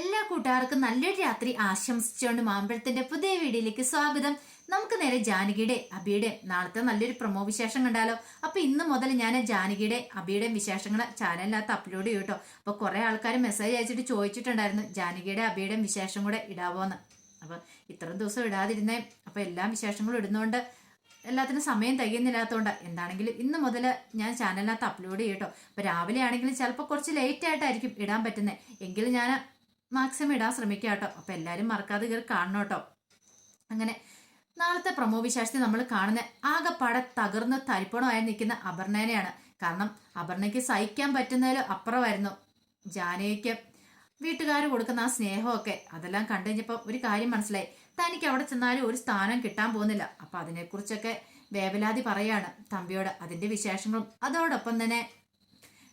എല്ലാ കൂട്ടുകാർക്കും നല്ലൊരു രാത്രി ആശംസിച്ചുകൊണ്ട് മാമ്പഴത്തിന്റെ പുതിയ വീഡിയോയിലേക്ക് സ്വാഗതം. നമുക്ക് നേരെ ജാനകിയുടെ അബിയുടെ നാളത്തെ നല്ലൊരു പ്രൊമോ വിശേഷം കണ്ടാലോ. അപ്പൊ ഇന്ന് മുതൽ ഞാൻ ജാനകിയുടെ അബിയുടെ വിശേഷങ്ങൾ ചാനലിനകത്ത് അപ്ലോഡ് ചെയ്യും കേട്ടോ. അപ്പൊ കുറെ ആൾക്കാർ മെസ്സേജ് അയച്ചിട്ട് ചോദിച്ചിട്ടുണ്ടായിരുന്നു ജാനകിയുടെ അബിയുടെ വിശേഷം കൂടെ ഇടാവോന്ന്. അപ്പൊ ഇത്രയും ദിവസം ഇടാതിരുന്നേ അപ്പൊ എല്ലാ വിശേഷങ്ങളും ഇടുന്നോണ്ട് എല്ലാത്തിനും സമയം തികയുന്നില്ലാത്തതുകൊണ്ട് എന്താണെങ്കിലും ഇന്ന് മുതൽ ഞാൻ ചാനലിനകത്ത് അപ്ലോഡ് ചെയ്യും കേട്ടോ. അപ്പൊ രാവിലെ ആണെങ്കിലും ചിലപ്പോൾ കുറച്ച് ലേറ്റ് ആയിട്ടായിരിക്കും ഇടാൻ പറ്റുന്നത് എങ്കിലും ഞാൻ മാക്സിമം ഇടാൻ ശ്രമിക്കുക കേട്ടോ. അപ്പം എല്ലാവരും മറക്കാതെ കയറി കാണണം കേട്ടോ. അങ്ങനെ നാളത്തെ പ്രമോ വിശേഷത്തിൽ നമ്മൾ കാണുന്ന ആകെപ്പാടെ തകർന്ന് തരിപ്പണമായി നിൽക്കുന്ന അപർണേനെയാണ്. കാരണം അപർണയ്ക്ക് സഹിക്കാൻ പറ്റുന്നതിലും അപ്പുറമായിരുന്നു ജാനകിക്ക് വീട്ടുകാർ കൊടുക്കുന്ന ആ സ്നേഹമൊക്കെ. അതെല്ലാം കണ്ടു കഴിഞ്ഞപ്പോൾ ഒരു കാര്യം മനസ്സിലായി. തനിക്ക് അവിടെ ചെന്നാലും ഒരു സ്ഥാനം കിട്ടാൻ പോകുന്നില്ല. അപ്പം അതിനെക്കുറിച്ചൊക്കെ വേവലാതി പറയാണ് തമ്പിയോട്. അതിന്റെ വിശേഷങ്ങളും അതോടൊപ്പം തന്നെ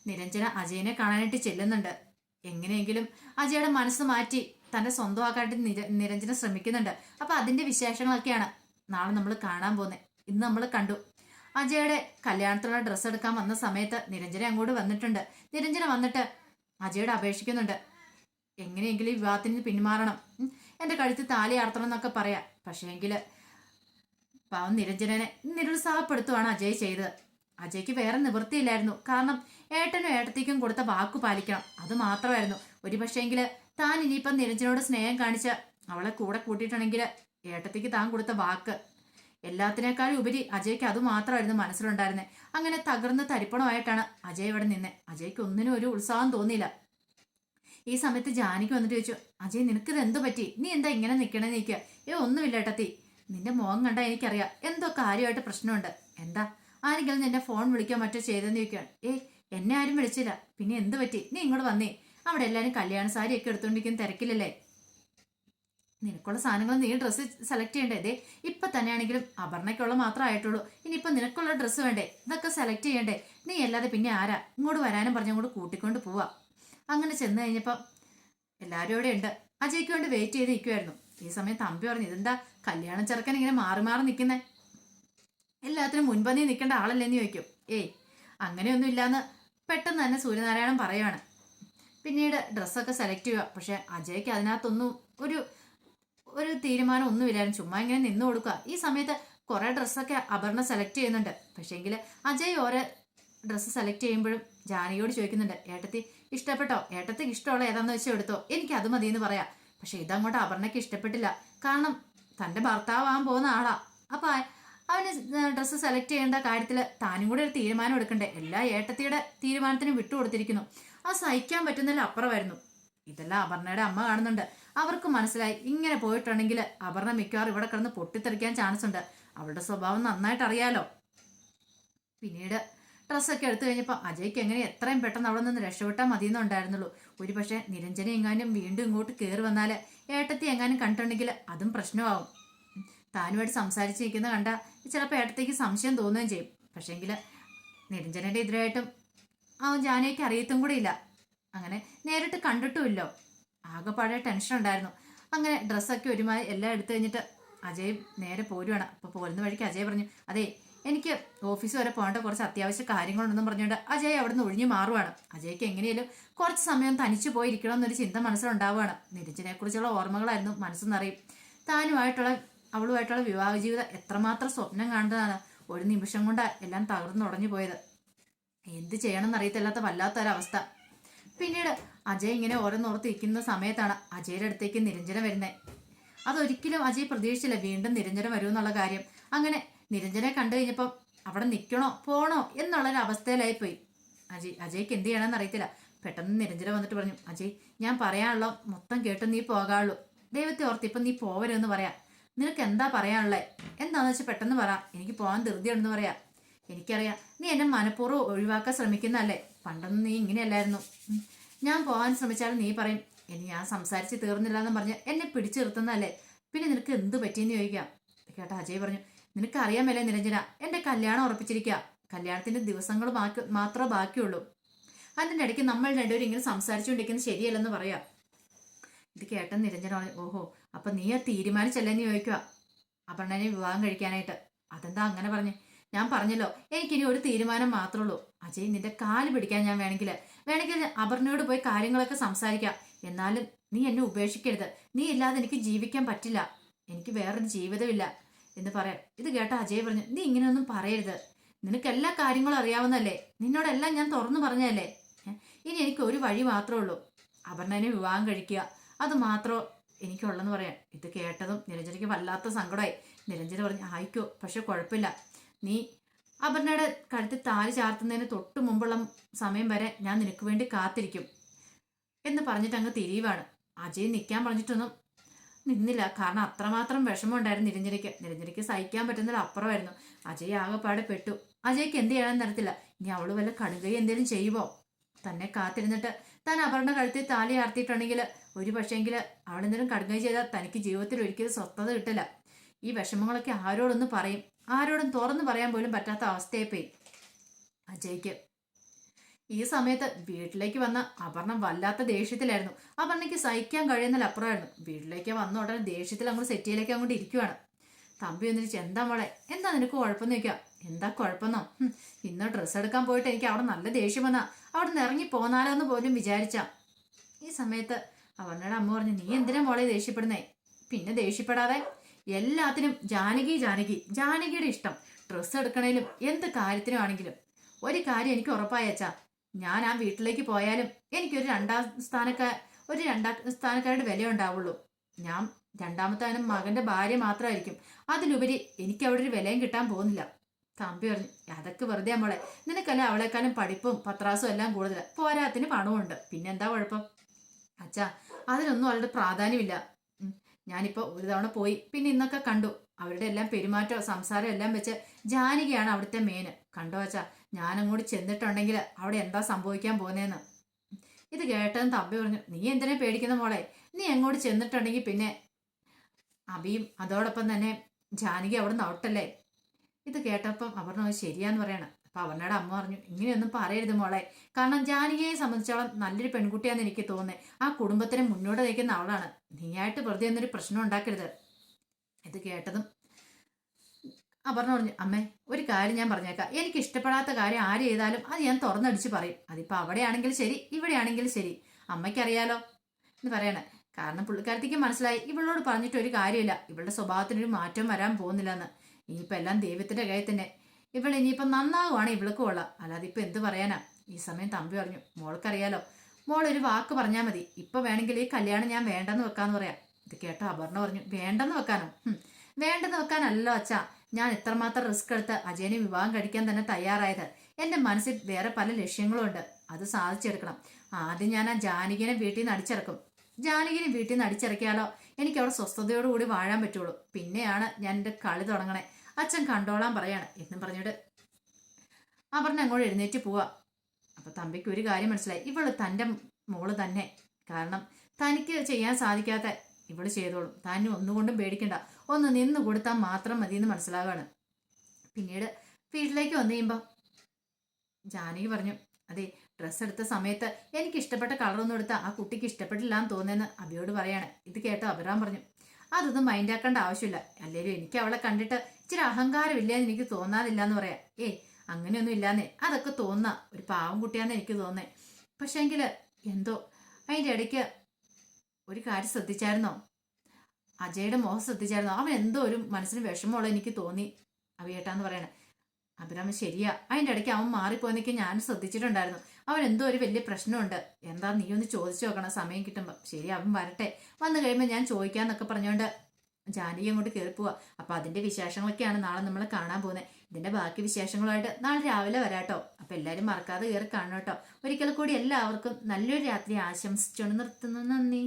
നിരഞ്ജന അജയനെ കാണാനായിട്ട് ചെല്ലുന്നുണ്ട്. എങ്ങനെയെങ്കിലും അജയുടെ മനസ്സ് മാറ്റി തന്റെ സ്വന്തമാക്കാനായിട്ട് നിര നിരഞ്ജന ശ്രമിക്കുന്നുണ്ട്. അപ്പൊ അതിന്റെ വിശേഷങ്ങളൊക്കെയാണ് നാളെ നമ്മൾ കാണാൻ പോകുന്നത് ഇന്ന് നമ്മൾ കണ്ടു. അജയുടെ കല്യാണത്തിനുള്ള ഡ്രസ്സ് എടുക്കാൻ വന്ന സമയത്ത് നിരഞ്ജന അങ്ങോട്ട് വന്നിട്ടുണ്ട്. നിരഞ്ജന വന്നിട്ട് അജയോട് അപേക്ഷിക്കുന്നുണ്ട്. എങ്ങനെയെങ്കിലും വിവാഹത്തിന് പിന്മാറണം. എന്റെ എന്റെ കഴുത്ത് താലി ആർത്തണം എന്നൊക്കെ പറയാം. പക്ഷേങ്കിൽ പാവം നിരഞ്ജനനെ നിരുത്സാഹപ്പെടുത്തുവാണ് അജയ് ചെയ്തത്. അജയ്ക്ക് വേറെ നിവൃത്തിയില്ലായിരുന്നു. കാരണം ഏട്ടനും ഏട്ടത്തേക്കും കൊടുത്ത വാക്കു പാലിക്കണം. അത് മാത്രമായിരുന്നു. ഒരു പക്ഷേങ്കിൽ താൻ ഇനിയിപ്പം നിരഞ്ജനോട് സ്നേഹം കാണിച്ച അവളെ കൂടെ കൂട്ടിയിട്ടുണ്ടെങ്കിൽ ഏട്ടത്തേക്ക് താൻ കൊടുത്ത വാക്ക്. എല്ലാത്തിനേക്കാളും ഉപരി അജയ്ക്ക് അത് മാത്രമായിരുന്നു മനസ്സിലുണ്ടായിരുന്നത് അങ്ങനെ തകർന്ന് തരിപ്പണമായിട്ടാണ് അജയ് ഇവിടെ നിന്നെ. അജയ്ക്ക് ഒന്നിനും ഒരു ഉത്സാഹം തോന്നിയില്ല. ഈ സമയത്ത് ജാനിക്ക് വന്നിട്ട് ചോദിച്ചു അജയ് നിനക്കിത് എന്തു പറ്റി? നീ എന്താ ഇങ്ങനെ നിൽക്കണേ നിൽക്കുക ഏ ഒന്നുമില്ല ഏട്ടത്തി. നിന്റെ മോഹം കണ്ടാൽ എനിക്കറിയാം. എന്തോ കാര്യമായിട്ട് പ്രശ്നമുണ്ട്. എന്താ? ആരെങ്കിലും എന്നെ ഫോൺ വിളിക്കാൻ മറ്റോ ചെയ്തെന്ന് ചോദിക്കുകയാണ് ഏയ് എന്നെ ആരും വിളിച്ചില്ല. പിന്നെ എന്ത് പറ്റി? നീ ഇങ്ങോട്ട് വന്നേ. അവിടെ എല്ലാവരും കല്യാണ സാരി ഒക്കെ എടുത്തോണ്ടിരിക്കുന്ന തിരക്കില്ലല്ലേ നിനക്കുള്ള സാധനങ്ങൾ നീ ഡ്രസ്സ് സെലക്ട് ചെയ്യണ്ടേ? ദേ ഇപ്പൊ തന്നെയാണെങ്കിലും അപർണയ്ക്കുള്ള മാത്രമേ ആയിട്ടുള്ളൂ. ഇനിയിപ്പൊ നിനക്കുള്ള ഡ്രസ്സ് വേണ്ടേ? ഇതൊക്കെ സെലക്ട് ചെയ്യണ്ടേ? നീ അല്ലാതെ പിന്നെ ആരാ? ഇങ്ങോട്ട് വരാനും പറഞ്ഞ് അങ്ങോട്ട് കൂട്ടിക്കൊണ്ട് പോവാ. അങ്ങനെ ചെന്ന് കഴിഞ്ഞപ്പോ എല്ലാവരും ഇവിടെ ഉണ്ട്. അജയ്ക്ക് വേണ്ടി വെയിറ്റ് ചെയ്ത് നിൽക്കുമായിരുന്നു ഈ സമയത്ത് തമ്പി പറഞ്ഞു ഇതെന്താ? കല്യാണം ചെറുക്കൻ ഇങ്ങനെ മാറി മാറി നിൽക്കുന്നേ എല്ലാത്തിനും മുൻപന്തി നിൽക്കേണ്ട ആളല്ലേന്ന് ചോദിക്കും. ഏയ് അങ്ങനെയൊന്നും ഇല്ലാന്ന് പെട്ടെന്ന് തന്നെ സൂര്യനാരായണൻ പറയുകയാണ് പിന്നീട് ഡ്രസ്സൊക്കെ സെലക്ട് ചെയ്യുക. പക്ഷെ അജയ്ക്ക് അതിനകത്തൊന്നും ഒരു ഒരു തീരുമാനം ഒന്നുമില്ലായിരുന്നു. ചുമ്മാ ഇങ്ങനെ നിന്ന് കൊടുക്കുക. ഈ സമയത്ത് കുറെ ഡ്രസ്സൊക്കെ അപർണ സെലക്ട് ചെയ്യുന്നുണ്ട്. പക്ഷേങ്കിൽ അജയ് ഓരോ ഡ്രസ്സ് സെലക്ട് ചെയ്യുമ്പോഴും ജാനകിയോട് ചോദിക്കുന്നുണ്ട്. ഏട്ടത്തി ഇഷ്ടപ്പെട്ടോ? ഏട്ടത്തിക്ക് ഇഷ്ടമുള്ള ഏതാന്ന് വെച്ചാൽ എടുത്തോ? എനിക്ക് അത് മതി എന്ന് പറയാം. പക്ഷെ ഇതങ്ങോട്ട് അപർണയ്ക്ക് ഇഷ്ടപ്പെട്ടില്ല. കാരണം തന്റെ ഭർത്താവാൻ പോകുന്ന ആളാ. അപ്പൊ അവന് ഡ്രസ്സ് സെലക്ട് ചെയ്യേണ്ട കാര്യത്തിൽ താനും കൂടെ ഒരു തീരുമാനം എടുക്കണ്ടേ? എല്ലാ ഏട്ടത്തിയുടെ തീരുമാനത്തിനും വിട്ടുകൊടുത്തിരിക്കുന്നു അത് സഹിക്കാൻ പറ്റുന്നതിൽ അപ്പുറമായിരുന്നു. ഇതെല്ലാം അപർണയുടെ അമ്മ കാണുന്നുണ്ട്. അവർക്ക് മനസ്സിലായി. ഇങ്ങനെ പോയിട്ടുണ്ടെങ്കിൽ അപർണ മിക്കവാറും ഇവിടെ കിടന്ന് പൊട്ടിത്തെറിക്കാൻ ചാൻസ് ഉണ്ട്. അവളുടെ സ്വഭാവം നന്നായിട്ട് അറിയാലോ. പിന്നീട് ഡ്രസ്സൊക്കെ എടുത്തു കഴിഞ്ഞപ്പോൾ അജയ്ക്ക് എങ്ങനെ എത്രയും പെട്ടെന്ന് അവിടെ നിന്ന് രക്ഷപ്പെട്ടാൽ മതിയെന്നുണ്ടായിരുന്നുള്ളൂ ഒരു പക്ഷേ നിരഞ്ജന എങ്ങാനും വീണ്ടും ഇങ്ങോട്ട് കയറി വന്നാൽ ഏട്ടത്തി എങ്ങാനും കണ്ടിട്ടുണ്ടെങ്കിൽ അതും പ്രശ്നമാവും. താനുമായിട്ട് സംസാരിച്ച് നിൽക്കുന്ന കണ്ട ചിലപ്പോൾ ഏട്ടത്തേക്ക് സംശയം തോന്നുകയും ചെയ്യും. പക്ഷേങ്കിൽ നിരഞ്ജനന്റെ എതിരായിട്ടും അവൻ ജാനയ്ക്ക് അറിയത്തും കൂടി ഇല്ല. അങ്ങനെ നേരിട്ട് കണ്ടിട്ടുമില്ലോ. ആകെപ്പാടെ ടെൻഷൻ ഉണ്ടായിരുന്നു. അങ്ങനെ ഡ്രസ്സൊക്കെ ഒരുമാതിരി എല്ലാം എടുത്തു കഴിഞ്ഞിട്ട് അജയ് നേരെ പോരുവാണ്. അപ്പോൾ പോരുന്ന വഴിക്ക് അജയ് പറഞ്ഞു അതെ എനിക്ക് ഓഫീസ് വരെ പോകേണ്ട കുറച്ച് അത്യാവശ്യ കാര്യങ്ങളുണ്ടെന്നും പറഞ്ഞുകൊണ്ട് അജയ് അവിടുന്ന് ഒഴിഞ്ഞു മാറുവാണ്. അജയ്ക്ക് എങ്ങനെയാലും കുറച്ച് സമയം തനിച്ചു പോയിരിക്കണം എന്നൊരു ചിന്ത മനസ്സിലുണ്ടാവുകയാണ് നിരഞ്ജനെക്കുറിച്ചുള്ള ഓർമ്മകളായിരുന്നു മനസ്സെന്നറിയും. താനുമായിട്ടുള്ള അവളുമായിട്ടുള്ള വിവാഹ ജീവിതം എത്രമാത്രം സ്വപ്നം കാണുന്നതാണ്. ഒരു നിമിഷം കൊണ്ട് എല്ലാം തകർന്നുടഞ്ഞു പോയത്. എന്ത് ചെയ്യണമെന്ന് അറിയത്തില്ലാത്ത വല്ലാത്തൊരവസ്ഥ. പിന്നീട് അജയ് ഇങ്ങനെ ഓരോന്നോർത്തിരിക്കുന്ന സമയത്താണ് അജയുടെ അടുത്തേക്ക് നിരഞ്ജന വരുന്നത് അതൊരിക്കലും അജയ് പ്രതീക്ഷിച്ചില്ല വീണ്ടും നിരഞ്ജന വരുമെന്നുള്ള കാര്യം. അങ്ങനെ നിരഞ്ജനെ കണ്ടു കഴിഞ്ഞപ്പം അവിടെ നിൽക്കണോ പോണോ എന്നുള്ളൊരു അവസ്ഥയിലായി പോയി അജയ് അജയ്ക്ക് എന്ത് ചെയ്യണമെന്ന് അറിയത്തില്ല. പെട്ടെന്ന് നിരഞ്ജന വന്നിട്ട് പറഞ്ഞു അജയ് ഞാൻ പറയാനുള്ള മൊത്തം കേട്ട് നീ പോകാള്ളൂ. ദൈവത്തെ ഓർത്ത് ഇപ്പം നീ പോവരുതെന്ന് പറയാം. നിനക്ക് എന്താ പറയാനുള്ളത് എന്താണെന്ന് വെച്ചാൽ പെട്ടെന്ന് പറ. എനിക്ക് പോകാൻ ധൃതിയുണ്ടെന്ന് പറയാം. എനിക്കറിയാം നീ എന്നെ മനഃപൂർവം ഒഴിവാക്കാൻ ശ്രമിക്കുന്നതല്ലേ. പണ്ടൊന്നും നീ ഇങ്ങനെയല്ലായിരുന്നു. ഞാൻ പോകാൻ ശ്രമിച്ചാലും നീ പറയും ഇനി ഞാൻ സംസാരിച്ച് തീർന്നില്ല എന്ന് പറഞ്ഞ് എന്നെ പിടിച്ചു നിർത്തുന്നതല്ലേ പിന്നെ നിനക്ക് എന്ത് പറ്റിയെന്ന് ചോദിക്കാം. കേട്ട അജയ് പറഞ്ഞു നിനക്ക് അറിയാമല്ലേ നിരഞ്ജന എന്റെ കല്യാണം ഉറപ്പിച്ചിരിക്കുക കല്യാണത്തിന്റെ ദിവസങ്ങൾ ബാക്കി മാത്രമേ ബാക്കിയുള്ളൂ. അതിന്റെ ഇടയ്ക്ക് നമ്മൾ രണ്ടുപേരും ഇങ്ങനെ സംസാരിച്ചുകൊണ്ടിരിക്കുന്നത് ശരിയല്ലെന്ന് പറയാം. ഇത് കേട്ടെന്ന് നിരഞ്ജന ഓഹോ അപ്പൊ നീ തീരുമാനിച്ചല്ലേന്ന് ചോദിക്കുക അപർണനെ വിവാഹം കഴിക്കാനായിട്ട്. അതെന്താ അങ്ങനെ പറഞ്ഞു? ഞാൻ പറഞ്ഞല്ലോ എനിക്കിനി ഒരു തീരുമാനം മാത്രമേ ഉള്ളൂ അജയ് നിന്റെ കാൽ പിടിക്കാൻ ഞാൻ വേണമെങ്കിൽ വേണമെങ്കിൽ അപർണയോട് പോയി കാര്യങ്ങളൊക്കെ സംസാരിക്കാം. എന്നാലും നീ എന്നെ ഉപേക്ഷിക്കരുത്. നീ ഇല്ലാതെ എനിക്ക് ജീവിക്കാൻ പറ്റില്ല. എനിക്ക് വേറൊരു ജീവിതമില്ല എന്ന് പറയാം. ഇത് കേട്ട അജയ് പറഞ്ഞു നീ ഇങ്ങനെയൊന്നും പറയരുത്. നിനക്ക് എല്ലാ കാര്യങ്ങളും അറിയാവുന്നല്ലേ നിന്നോടെല്ലാം ഞാൻ തുറന്നു പറഞ്ഞതല്ലേ? ഇനി എനിക്ക് ഒരു വഴി മാത്രമേ ഉള്ളൂ അപർണനെ വിവാഹം കഴിക്കുക. അത് മാത്രം എനിക്കുള്ളെന്ന് പറയാം ഇത് കേട്ടതും നിരഞ്ജനയ്ക്ക് വല്ലാത്ത സങ്കടമായി. നിരഞ്ജന പറഞ്ഞു ആയിക്കോ പക്ഷെ കുഴപ്പമില്ല. നീ അപർണയുടെ കഴുത്തിൽ താലി ചാർത്തുന്നതിന് തൊട്ട് മുമ്പുള്ള സമയം വരെ ഞാൻ നിനക്ക് വേണ്ടി കാത്തിരിക്കും എന്ന് പറഞ്ഞിട്ട് അങ്ങ് തിരിയുവാണ്. അജയ് നിൽക്കാൻ പറഞ്ഞിട്ടൊന്നും നിന്നില്ല. കാരണം അത്രമാത്രം വിഷമം ഉണ്ടായിരുന്നു നിരഞ്ജനയ്ക്ക്. നിരഞ്ജനയ്ക്ക് സഹിക്കാൻ പറ്റുന്നതിൽ അപ്പുറമായിരുന്നു. അജയ് ആകെപ്പാടെ പെട്ടു. അജയ്ക്ക് എന്ത് ചെയ്യാൻ തരത്തില്ല ഇനി അവൾ വല്ല കടുകൈ എന്തേലും ചെയ്യുമോ തന്നെ കാത്തിരുന്നിട്ട് താൻ അപർണ കഴുത്തിൽ താലി ആർത്തിയിട്ടുണ്ടെങ്കിൽ ഒരു പക്ഷേങ്കിൽ അവളെന്തെങ്കിലും കടുങ്ങി ചെയ്താൽ തനിക്ക് ജീവിതത്തിൽ ഒരിക്കലും സ്വസ്ഥത കിട്ടില്ല. ഈ വിഷമങ്ങളൊക്കെ ആരോടൊന്ന് പറയും. ആരോടും തുറന്നു പറയാൻ പോലും പറ്റാത്ത അവസ്ഥയെ പോയി അജയ്ക്ക്. ഈ സമയത്ത് വീട്ടിലേക്ക് വന്ന അപർണ വല്ലാത്ത ദേഷ്യത്തിലായിരുന്നു. അപർണയ്ക്ക് സഹിക്കാൻ കഴിയുന്നതിൽ അപ്പുറമായിരുന്നു വീട്ടിലേക്ക് വന്ന ഉടനെ ദേഷ്യത്തിൽ അങ്ങോട്ട് സെറ്റിയിലേക്ക് അങ്ങോട്ട് ഇരിക്കുവാണ്. തമ്പി ഒന്നിരിച്ച് എന്താ മോളെ? എന്താ നിനക്ക് കുഴപ്പമെന്ന് ചോദിക്കാം എന്താ കുഴപ്പമെന്നോ? ഇന്ന് ഡ്രസ്സ് എടുക്കാൻ പോയിട്ട് എനിക്ക് അവിടെ നല്ല ദേഷ്യം വന്നാ. അവിടെ നിന്ന് ഇറങ്ങി പോന്നാലോ എന്ന് പോലും വിചാരിച്ചാം. ഈ സമയത്ത് അവനോട് അമ്മ പറഞ്ഞു നീ എന്തിനാ മോളെ ദേഷ്യപ്പെടുന്നേ? പിന്നെ ദേഷ്യപ്പെടാതെ എല്ലാത്തിനും ജാനകി ജാനകി ജാനകിയുടെ ഇഷ്ടം. ഡ്രസ്സ് എടുക്കണേലും എന്ത് കാര്യത്തിനും ആണെങ്കിലും ഒരു കാര്യം എനിക്ക് ഉറപ്പായച്ചാ ഞാൻ ആ വീട്ടിലേക്ക് പോയാലും എനിക്കൊരു രണ്ടാം സ്ഥാനക്കാർ ഒരു രണ്ടാം സ്ഥാനക്കാരുടെ വില ഉണ്ടാവുള്ളൂ. ഞാൻ രണ്ടാമത്തെ മകന്റെ ഭാര്യ മാത്രമായിരിക്കും അതിലുപരി എനിക്ക് അവിടെ ഒരു വിലയും കിട്ടാൻ പോകുന്നില്ല. തമ്പി പറഞ്ഞു അതൊക്കെ വെറുതെ മോളെ. നിനക്കല്ല അവളെക്കാളും പഠിപ്പും പത്രാസും എല്ലാം കൂടുതൽ പോരാത്തിന് പിന്നെ പിന്നെന്താ കുഴപ്പം? അച്ഛാ അതിനൊന്നും അവളുടെ പ്രാധാന്യമില്ല. ഞാനിപ്പോൾ ഞാനിപ്പോ ഒരു തവണ പോയി. പിന്നെ ഇന്നൊക്കെ കണ്ടു. അവരുടെ എല്ലാം പെരുമാറ്റം സംസാരം എല്ലാം വെച്ച് ജാനികയാണ് അവിടുത്തെ മേന്. കണ്ടോ അച്ഛാ ഞാനങ്ങോട്ട് ചെന്നിട്ടുണ്ടെങ്കിൽ അവിടെ എന്താ സംഭവിക്കാൻ പോകുന്നതെന്ന് ഇത് കേട്ടതെന്ന് തമ്പി പറഞ്ഞു നീ എന്തിനാ പേടിക്കുന്ന മോളെ? നീ എങ്ങോട്ട് ചെന്നിട്ടുണ്ടെങ്കിൽ പിന്നെ അബിയും അതോടൊപ്പം തന്നെ ജാനകി അവിടെ നിന്ന് ഔട്ടല്ലേ? ഇത് കേട്ടപ്പം അവർ ശരിയാന്ന് പറയണം. അപ്പൊ അവരുടെ അമ്മ പറഞ്ഞു ഇങ്ങനെയൊന്നും പറയരുത് മോളെ. കാരണം ജാനകിയെ സംബന്ധിച്ചോളം നല്ലൊരു പെൺകുട്ടിയാന്ന് എനിക്ക് തോന്നുന്നത് ആ കുടുംബത്തിനെ മുന്നോട്ട് നയിക്കുന്ന അവളാണ് നീയായിട്ട് വെറുതെ ഒന്നൊരു പ്രശ്നം ഉണ്ടാക്കരുത്. ഇത് കേട്ടതും അപർണ പറഞ്ഞു അമ്മേ ഒരു കാര്യം ഞാൻ പറഞ്ഞേക്കാം. എനിക്ക് ഇഷ്ടപ്പെടാത്ത കാര്യം ആര് ചെയ്താലും അത് ഞാൻ തുറന്നടിച്ച് പറയും. അതിപ്പോ അവിടെയാണെങ്കിലും ശരി ഇവിടെയാണെങ്കിലും ശരി. അമ്മയ്ക്കറിയാലോ. എന്ന് പറയണേ. കാരണം പുള്ളിക്കാരത്തേക്ക് മനസ്സിലായി ഇവളോട് പറഞ്ഞിട്ട് ഒരു കാര്യമില്ല. ഇവളുടെ സ്വഭാവത്തിനൊരു മാറ്റം വരാൻ പോകുന്നില്ലെന്ന്. ഇനിയിപ്പോ എല്ലാം ദൈവത്തിന്റെ കയ്യിൽ തന്നെ. ഇവൾ ഇനിയിപ്പൊ നന്നാവുകയാണ് ഇവൾക്ക് കൊള്ളാം. അല്ലാതെ ഇപ്പൊ എന്ത് പറയാനാ? ഈ സമയം തമ്പി പറഞ്ഞു മോൾക്കറിയാലോ മോൾ ഒരു വാക്ക് പറഞ്ഞാൽ മതി. ഇപ്പൊ വേണമെങ്കിൽ ഈ കല്യാണം ഞാൻ വേണ്ടെന്ന് വെക്കാന്ന് പറയാം. ഇത് കേട്ടോ അപർണ പറഞ്ഞു വേണ്ടെന്ന് വെക്കാനോ? വേണ്ടെന്ന് വെക്കാനല്ലോ അച്ഛാ. ഞാൻ ഇത്രമാത്രം റിസ്ക് എടുത്ത് അജയനെ വിവാഹം കഴിക്കാൻ തന്നെ തയ്യാറായത്. എന്റെ മനസ്സിൽ വേറെ പല ലക്ഷ്യങ്ങളും ഉണ്ട്. അത് സാധിച്ചെടുക്കണം. ആദ്യം ഞാൻ ആ ജാനകിനെ വീട്ടിൽ നിന്ന് അടിച്ചിറക്കും. ജാനകിനെ വീട്ടിൽ നിന്ന് അടിച്ചിറക്കിയാലോ? എനിക്ക് അവിടെ സ്വസ്ഥതയോടുകൂടി വാഴാൻ പറ്റുള്ളൂ. പിന്നെയാണ് ഞാൻ എന്റെ കളി തുടങ്ങണേ. അച്ഛൻ കണ്ടോളാൻ പറയാണ്. എന്നും പറഞ്ഞിട്ട് അപർണ അങ്ങോട്ട് എഴുന്നേറ്റ് പോവാ. അപ്പൊ തമ്പിക്ക് ഒരു കാര്യം മനസ്സിലായി. ഇവൾ തന്റെ മോൾ തന്നെ. കാരണം തനിക്ക് ചെയ്യാൻ സാധിക്കാത്ത ഇവൾ ചെയ്തോളും. താൻ ഒന്നുകൊണ്ടും പേടിക്കണ്ട. ഒന്ന് നിന്ന് കൊടുത്താൽ മാത്രം മതി എന്ന് മനസ്സിലാവാണ്. പിന്നീട് വീട്ടിലേക്ക് വന്നു കഴിയുമ്പോൾ ജാനകി പറഞ്ഞു അതെ ഡ്രസ്സ് എടുത്ത സമയത്ത് എനിക്ക് ഇഷ്ടപ്പെട്ട കളറൊന്നും എടുത്താൽ ആ കുട്ടിക്ക് ഇഷ്ടപ്പെട്ടില്ല എന്ന് തോന്നുന്നതെന്ന് അബിയോട് പറയാണ്. ഇത് കേട്ടോ അബിറാൻ പറഞ്ഞു അതൊന്നും മൈൻഡ് ആക്കേണ്ട ആവശ്യമില്ല. അല്ലേലും എനിക്ക് അവളെ കണ്ടിട്ട് ഇച്ചിരി അഹങ്കാരമില്ല എന്ന് എനിക്ക് തോന്നാതില്ല എന്ന് പറയാം. ഏയ് അങ്ങനെയൊന്നും ഇല്ലാന്നേ. അതൊക്കെ തോന്നാ. ഒരു പാവം കുട്ടിയാന്ന് എനിക്ക് തോന്നേ. പക്ഷേങ്കിൽ എന്തോ അതിന്റെ ഇടയ്ക്ക് ഒരു കാര്യം ശ്രദ്ധിച്ചായിരുന്നോ? അജയുടെ മോഹം ശ്രദ്ധിച്ചായിരുന്നോ? അവൻ എന്തോ ഒരു മനസ്സിന് വിഷമമുള്ള എനിക്ക് തോന്നി. അവിയേട്ടാന്ന് പറയണേ. അഭിരാമ ശരിയാ. അതിന്റെ ഇടയ്ക്ക് അവൻ മാറിപ്പോയെന്നൊക്കെ ഞാൻ ശ്രദ്ധിച്ചിട്ടുണ്ടായിരുന്നു. അവൻ എന്തോ ഒരു വലിയ പ്രശ്നമുണ്ട്. എന്താ നീ ഒന്ന് ചോദിച്ചു നോക്കണം സമയം കിട്ടുമ്പോൾ ശരി അവൻ വരട്ടെ. വന്നു കഴിയുമ്പോൾ ഞാൻ ചോദിക്കാന്നൊക്കെ പറഞ്ഞുകൊണ്ട് ജാനകി അങ്ങോട്ട് കയറി പോവാ. അപ്പൊ അതിന്റെ വിശേഷങ്ങളൊക്കെയാണ് നാളെ നമ്മൾ കാണാൻ പോകുന്നത് ഇതിന്റെ ബാക്കി വിശേഷങ്ങളുമായിട്ട് നാളെ രാവിലെ വരാട്ടോ. അപ്പൊ എല്ലാരും മറക്കാതെ കയറി കാണണം കേട്ടോ. ഒരിക്കൽ കൂടി എല്ലാവർക്കും നല്ലൊരു രാത്രി ആശംസിച്ചുകൊണ്ട് നിർത്തുന്നു. നന്ദി.